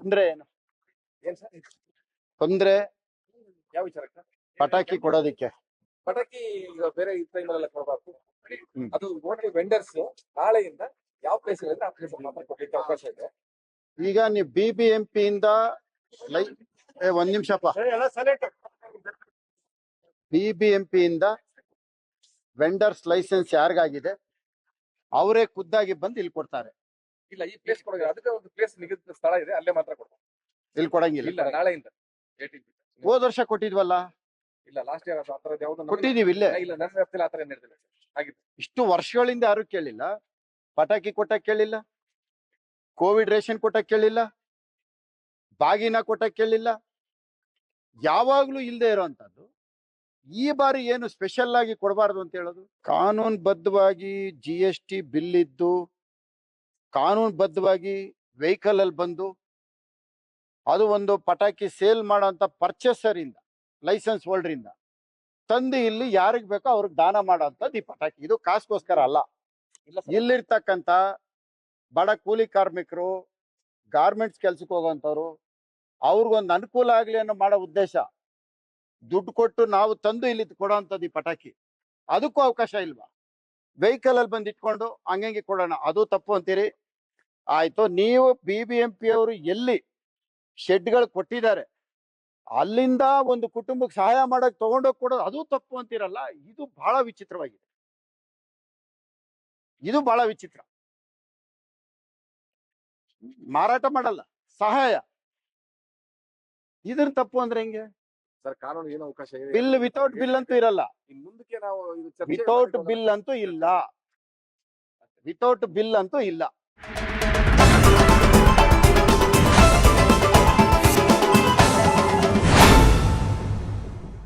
ತೊಂದ್ರೆ ಏನು? ಏನ್ ಸರ್? ತೊಂದ್ರೆ ಯಾವ ವಿಚಾರಕ್ಕೆ? ಪಟಾಕಿ ಕೊಡೋದಿಕ್ಕೆ. ಪಟಾಕಿ ಈಗ ಬೇರೆ ಈ ಕೊಡಬಾರ್ದು. ಹ್ಮ್. ಅದು ಓನ್ಲಿ ವೆಂಡರ್ಸ್ ನಾಳೆಯಿಂದ ಯಾವ ಪ್ಲೇಸ್ ಇದೆ ಆ ಪ್ಲೇಸ್ ಮಾತ್ರ ಕೊಡ್ಲಿಕ್ಕೆ ಅವಕಾಶ ಇದೆ. ಈಗ ನೀವು ಬಿ ಬಿ ಎಂ ಪಿ ಇಂದ ಲೈ ಏ, ಒಂದ್ ನಿಮಿಷಪ್ಪ ಬಿ ಬಿ ಎಂ ಪಿ ಇಂದ ವೆಂಡರ್ಸ್ ಲೈಸೆನ್ಸ್ ಯಾರಿಗಾಗಿದೆ ಅವರೇ ಖುದ್ದಾಗಿ ಬಂದು ಇಲ್ಲಿ ಕೊಡ್ತಾರೆ. ಇಲ್ಲ ಈ ಪ್ಲೇಸ್ ಕೊಡೋದು ಅದಕ್ಕೆ ಒಂದು ಪ್ಲೇಸ್ ನಿಗದಿತ ಸ್ಥಳ ಇದೆ ಅಲ್ಲೇ ಮಾತ್ರ ಕೊಡ್ಬೋದು. ಇಲ್ಲಿ ಕೊಡಂಗಿಲ್ಲ ಇಲ್ಲ ನಾಳೆಯಿಂದ 18. ಹೋದ್ ವರ್ಷ ಕೊಟ್ಟಿದ್ವಲ್ಲ? ಇಲ್ಲ ಲಾಸ್ಟ್ ಇಯರ್ ಆ ಥರದ್ದು ಯಾವ್ದು ನಮ್ಗೆ- ಕೊಟ್ಟಿದೀವಿ ಇಲ್ಲೇ. ಇಲ್ಲ ನನ್ನ ವ್ಯಾಪ್ತಿಯಲ್ಲಿ ಆ ಏನ್ ನಡೆದಿಲ್ಲ ಆಗಿದೆ ಇಷ್ಟು ವರ್ಷಗಳಿಂದ ಯಾರು ಕೇಳಿಲ್ಲ? ಪಟಾಕಿ ಕೊಟ್ಟ ಕೇಳಿಲ್ಲ? ಕೋವಿಡ್ ರೇಷನ್ ಕೊಟ್ಟ ಕೇಳಿಲ್ಲ? ಬಾಗಿನ ಕೊಟ್ಟ ಕೇಳಿಲ್ಲ? ಯಾವಾಗ್ಲೂ ಇಲ್ಲದೆ ಇರೋಂಥದ್ದು ಈ ಬಾರಿ ಏನು ಸ್ಪೆಷಲ್ ಆಗಿ ಕೊಡಬಾರ್ದು ಅಂತ ಹೇಳೋದು? ಕಾನೂನು ಬದ್ಧವಾಗಿ ಜಿ ಎಸ್ ಟಿ ಬಿಲ್ ಇದ್ದು ಕಾನೂನು ಬದ್ಧವಾಗಿ ವೆಹಿಕಲ್ ಅಲ್ಲಿ ಬಂದು ಅದು ಒಂದು ಪಟಾಕಿ ಸೇಲ್ ಮಾಡೋಂಥ ಪರ್ಚೇಸರ್ ಇಂದ ಲೈಸೆನ್ಸ್ ಹೋಲ್ಡರ್ ಇಂದ ತಂದು ಇಲ್ಲಿ ಯಾರಿಗ್ ಬೇಕೋ ಅವ್ರಿಗೆ ದಾನ ಮಾಡೋಂಥದ್ದು ಈ ಪಟಾಕಿ. ಇದು ಕಾಸ್ಗೋಸ್ಕರ ಅಲ್ಲ. ಇಲ್ಲಿರ್ತಕ್ಕಂಥ ಬಡ ಕೂಲಿ ಕಾರ್ಮಿಕರು ಗಾರ್ಮೆಂಟ್ಸ್ ಕೆಲ್ಸಕ್ಕೆ ಹೋಗೋಂಥವ್ರು ಅವ್ರಿಗೊಂದು ಅನುಕೂಲ ಆಗ್ಲಿ ಅನ್ನೋ ಮಾಡೋ ಉದ್ದೇಶ ದುಡ್ಡು ಕೊಟ್ಟು ನಾವು ತಂದು ಇಲ್ಲಿ ಕೊಡೋಂಥದ್ದು ಈ ಪಟಾಕಿ. ಅದಕ್ಕೂ ಅವಕಾಶ ಇಲ್ವಾ? ವೆಹಿಕಲ್ ಅಲ್ಲಿ ಬಂದು ಇಟ್ಕೊಂಡು ಹಂಗಂಗೆ ಕೊಡೋಣ. ಅದು ತಪ್ಪು ಅಂತೀರಿ? ಆಯ್ತು. ನೀವು ಬಿ ಬಿ ಎಂ ಪಿ ಅವರು ಎಲ್ಲಿ ಶೆಡ್ಗಳು ಕೊಟ್ಟಿದ್ದಾರೆ ಅಲ್ಲಿಂದ ಒಂದು ಕುಟುಂಬಕ್ಕೆ ಸಹಾಯ ಮಾಡಕ್ ತಗೊಂಡೋಗಿ ಕೊಡೋದು ಅದು ತಪ್ಪು ಅಂತಿರಲ್ಲ? ಇದು ಬಹಳ ವಿಚಿತ್ರವಾಗಿದೆ. ಇದು ಬಹಳ ವಿಚಿತ್ರ. ಮಾರಾಟ ಮಾಡಲ್ಲ ಸಹಾಯ. ಇದ್ರ ತಪ್ಪು ಅಂದ್ರೆ ಹೆಂಗೆ? ಸರ್ ಕಾನೂನು ಏನು ಅವಕಾಶ ಇದೆ ಬಿಲ್ ವಿತೌಟ್ ಬಿಲ್ ಅಂತೂ ಇರಲ್ಲ. ಇನ್ ಮುಂದಕ್ಕೆ ನಾವು ಇದು ಚರ್ಚೆ ವಿತೌಟ್ ಬಿಲ್ ಅಂತೂ ಇಲ್ಲ. ವಿತೌಟ್ ಬಿಲ್ ಅಂತೂ ಇಲ್ಲ. Thank you.